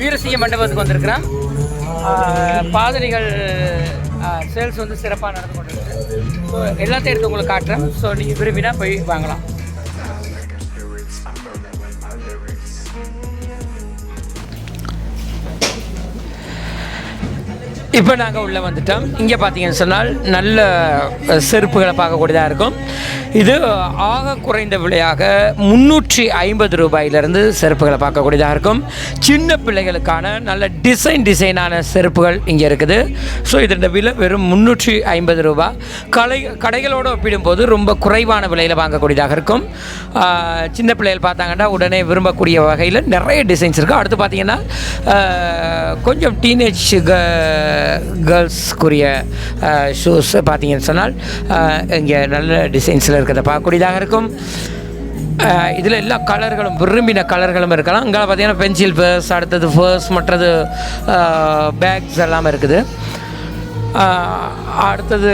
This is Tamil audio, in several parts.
வீரசிய மண்டபத்துக்கு வந்திருக்கிறோம். பாதிரிகள் சேல்ஸ் வந்து சிறப்பாக நடந்து கொண்டிருக்கு. ஸோ எல்லாத்தையும் எடுத்து உங்களுக்கு காட்டுறேன். ஸோ நீங்கள் விரும்பினா போய் வாங்கலாம். இப்போ நாங்கள் உள்ளே வந்துட்டோம். இங்கே பார்த்தீங்கன்னு சொன்னால் நல்ல செருப்புகளை பார்க்கக்கூடியதாக இருக்கும். இது ஆக குறைந்த விலையாக முந்நூற்றி ஐம்பது ரூபாயிலிருந்து செருப்புகளை பார்க்கக்கூடியதாக இருக்கும். சின்ன பிள்ளைகளுக்கான நல்ல டிசைன் டிசைனான செருப்புகள் இங்கே இருக்குது. ஸோ இதோட விலை வெறும் முந்நூற்றி ஐம்பது ரூபா. கலை கடைகளோடு ஒப்பிடும்போது ரொம்ப குறைவான விலையில் வாங்கக்கூடியதாக இருக்கும். சின்ன பிள்ளைகள் பார்த்தாங்கன்னா உடனே விரும்பக்கூடிய வகையில் நிறைய டிசைன்ஸ் இருக்கும் அடுத்து பார்த்தீங்கன்னா கொஞ்சம் டீனேஜ் கேர்ள்ஸ்க்குரிய ஷூஸ் பார்த்தீங்கன்னு சொன்னால் இங்கே நல்ல டிசைன்ஸில் இருக்கிறத பார்க்கக்கூடியதாக இருக்கும். இதில் எல்லா கலர்களும் விரும்பின கலர்களும் இருக்கலாம். இங்கே பார்த்தீங்கன்னா பென்சில் பர்ஸ் அடுத்தது ஃபர்ஸ் மற்றது பேக்ஸ் எல்லாம் இருக்குது. அடுத்தது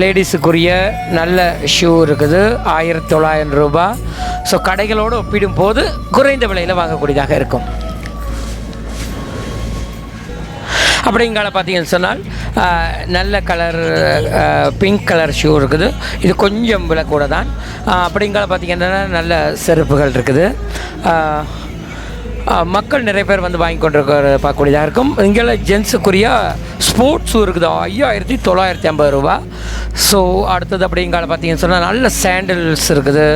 லேடிஸுக்குரிய நல்ல ஷூ இருக்குது. ஆயிரத்தி தொள்ளாயிரம் ரூபாய். ஸோ கடைகளோடு ஒப்பிடும்போது குறைந்த விலையில் வாங்கக்கூடியதாக இருக்கும். அப்படிங்கால பார்த்தீங்கன்னு சொன்னால் நல்ல கலர் பிங்க் கலர் ஷூ இருக்குது. இது கொஞ்சம் விலை கூட தான் அப்படிங்கால பார்த்தீங்கன்னா நல்ல செருப்புகள் இருக்குது. மக்கள் நிறைய பேர் வந்து வாங்கி கொண்டிருக்கிற பார்க்கக்கூடியதாக இருக்கும். இங்கே ஜென்ஸுக்குரிய ஸ்போர்ட்ஸ் ஷூ இருக்குது. ஐயாயிரத்தி தொள்ளாயிரத்தி ஐம்பது ரூபா. ஸோ அடுத்தது அப்படிங்கால பார்த்தீங்கன்னு சொன்னால் நல்ல சேண்டில்ஸ் இருக்குது.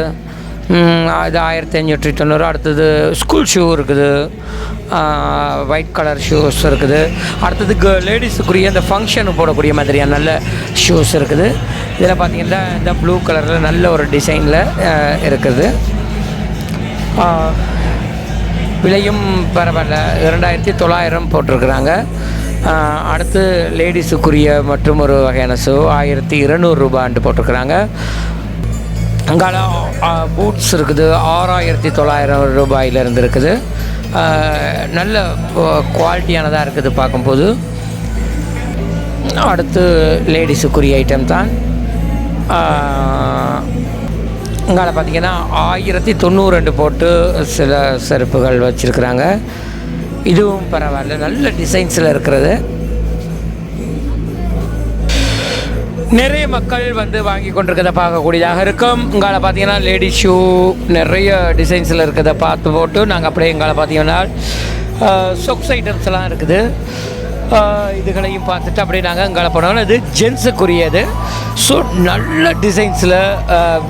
இது ஆயிரத்தி ஐநூற்றி தொண்ணூறு அடுத்தது ஸ்கூல் ஷூ இருக்குது. ஒயிட் கலர் ஷூஸ் இருக்குது. அடுத்தது க லேடிஸுக்குரிய இந்த ஃபங்க்ஷனுக்கு போடக்கூடிய மாதிரியான நல்ல ஷூஸ் இருக்குது. இதில் பார்த்தீங்கன்னா இந்த ப்ளூ கலரில் நல்ல ஒரு டிசைனில் இருக்குது. விலையும் பரவாயில்ல. இரண்டாயிரத்தி தொள்ளாயிரம் போட்டிருக்கிறாங்க அடுத்து லேடிஸுக்குரிய மற்றும் ஒரு வகையான ஷூ ஆயிரத்தி இருநூறுபான்ட்டு போட்டிருக்கிறாங்க. அங்கால பூட்ஸ் இருக்குது. ஆறாயிரத்தி தொள்ளாயிரம் ரூபாயிலிருந்து இருக்குது நல்ல குவாலிட்டியானதாக இருக்குது பார்க்கும்போது. அடுத்து லேடிஸுக்குரிய ஐட்டம் தான். அங்கால பார்த்தீங்கன்னா ஆயிரத்தி தொண்ணூறு ரெண்டு போட்டு சில செருப்புகள் வச்சுருக்குறாங்க. இதுவும் பரவாயில்ல. நல்ல டிசைன்ஸில் இருக்கிறது. நிறைய மக்கள் வந்து வாங்கி கொண்டிருக்கிறத பார்க்கக்கூடியதாக இருக்கும். உங்களை பார்த்தீங்கன்னா லேடி ஷூ நிறைய டிசைன்ஸில் இருக்கிறத பார்த்து போட்டு நாங்கள் அப்படியே எங்களை பார்த்தீங்கன்னா சொக்ஸ் ஐட்டம்ஸ்லாம் இருக்குது. இதுகளையும் பார்த்துட்டு அப்படியே நாங்கள் இங்கால போனோம். இது ஜென்ஸுக்குரியது ஸோ நல்ல டிசைன்ஸில்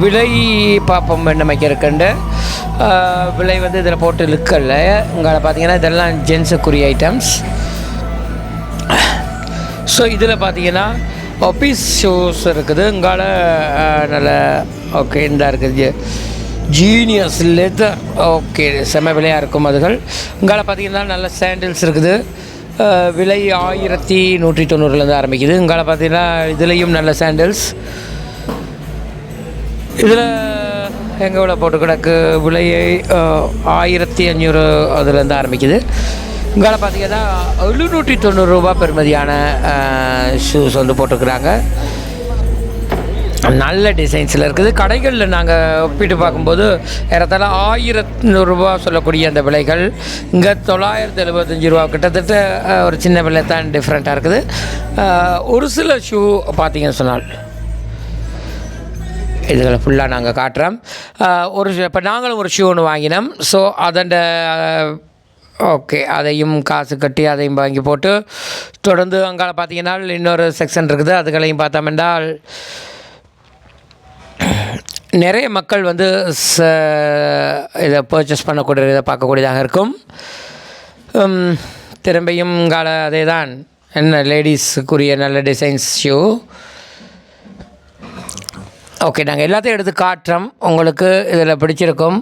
விலை பார்ப்போம் என்னமைக்கு இருக்குண்டு விலை வந்து இதில் போட்டு லுக்கல்ல இங்கால பார்த்தீங்கன்னா இதெல்லாம் ஜென்ஸுக்குரிய ஐட்டம்ஸ் ஸோ இதில் பார்த்தீங்கன்னா ஆஃபீஸ் ஷூஸ் இருக்குது. இங்கால நல்ல ஓகே இந்த இருக்குது. ஜீனியஸ் லெதர் ஓகே செம விலையாக இருக்கும் அதுகள். இங்கால பார்த்தீங்கன்னா நல்ல சாண்டில்ஸ் இருக்குது. விலை ஆயிரத்தி நூற்றி தொண்ணூறுலேருந்து ஆரம்பிக்குது. இங்கால பார்த்தீங்கன்னா இதுலேயும் நல்ல சாண்டில்ஸ் இதில் எங்கே விட போட்டு கிடக்கு? விலையை ஆயிரத்தி அஞ்சூறு அதுலேருந்து ஆரம்பிக்குது. இங்கால பார்த்தீங்கன்னா எழுநூற்றி தொண்ணூறுரூபா பெருமதியான ஷூஸ் வந்து போட்டுக்கிறாங்க. நல்ல டிசைன்ஸில் இருக்குது. கடைகளில் நாங்கள் ஒப்பிட்டு பார்க்கும்போது ஏறத்தாழ ஆயிரத்தி சொல்லக்கூடிய அந்த விலைகள். இங்கே தொள்ளாயிரத்தி எழுபத்தஞ்சி ரூபா கிட்டத்தட்ட ஒரு சின்ன விலை தான் டிஃப்ரெண்ட்டாக இருக்குது. ஒரு சில ஷூ பார்த்தீங்கன்னு சொன்னால் இதுகளை ஃபுல்லாக நாங்கள் காட்டுறோம். ஒரு இப்போ நாங்களும் ஒரு ஷூ ஒன்று வாங்கினோம். ஸோ அதன் ஓகே அதையும் காசு கட்டி அதையும் வாங்கி போட்டு தொடர்ந்து அங்கால பார்த்தீங்கன்னா இன்னொரு செக்ஷன் இருக்குது. அதுகளையும் பார்த்தோம் என்றால் நிறைய மக்கள் வந்து ச இதை பர்ச்சேஸ் பண்ணக்கூடிய இதை பார்க்கக்கூடியதாக இருக்கும். திரும்பியும் கால அதே தான் என்ன லேடிஸுக்குரிய நல்ல டிசைன்ஸ் ஷூ ஓகே நாங்கள் எல்லாத்தையும் எடுத்து காட்டுறோம். உங்களுக்கு இதில் பிடிச்சிருக்கும்.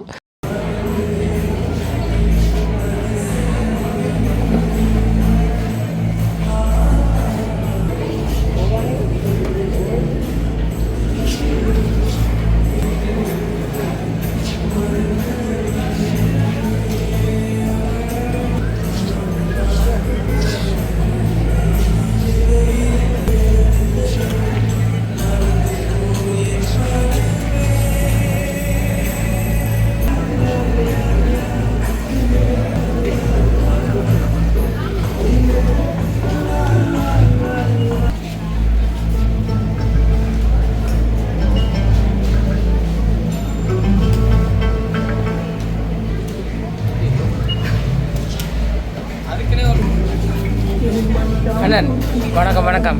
அண்ணன் வணக்கம் வணக்கம்.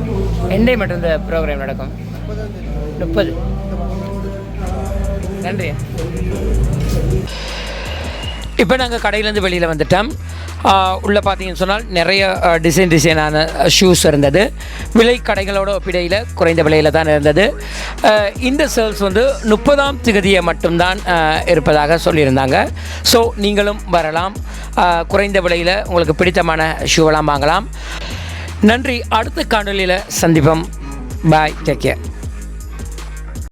என்னை மட்டும் இந்த ப்ரோக்ராம் நடக்கும். முப்பது. நன்றி. இப்போ நாங்கள் கடையிலேருந்து வெளியில் வந்துட்டோம். உள்ளே பார்த்தீங்கன்னு சொன்னால் நிறைய டிசைன் டிசைனான ஷூஸ் இருந்தது. விலை கடைகளோட ஒப்பிடையில் குறைந்த விலையில் தான் இருந்தது. இந்த சேல்ஸ் வந்து முப்பதாம் திகதியை மட்டும்தான் இருப்பதாக சொல்லியிருந்தாங்க. ஸோ நீங்களும் வரலாம். குறைந்த விலையில் உங்களுக்கு பிடித்தமான ஷூவெல்லாம் வாங்கலாம். நன்றி. அடுத்த காணொலியில் சந்திப்போம். Bye take care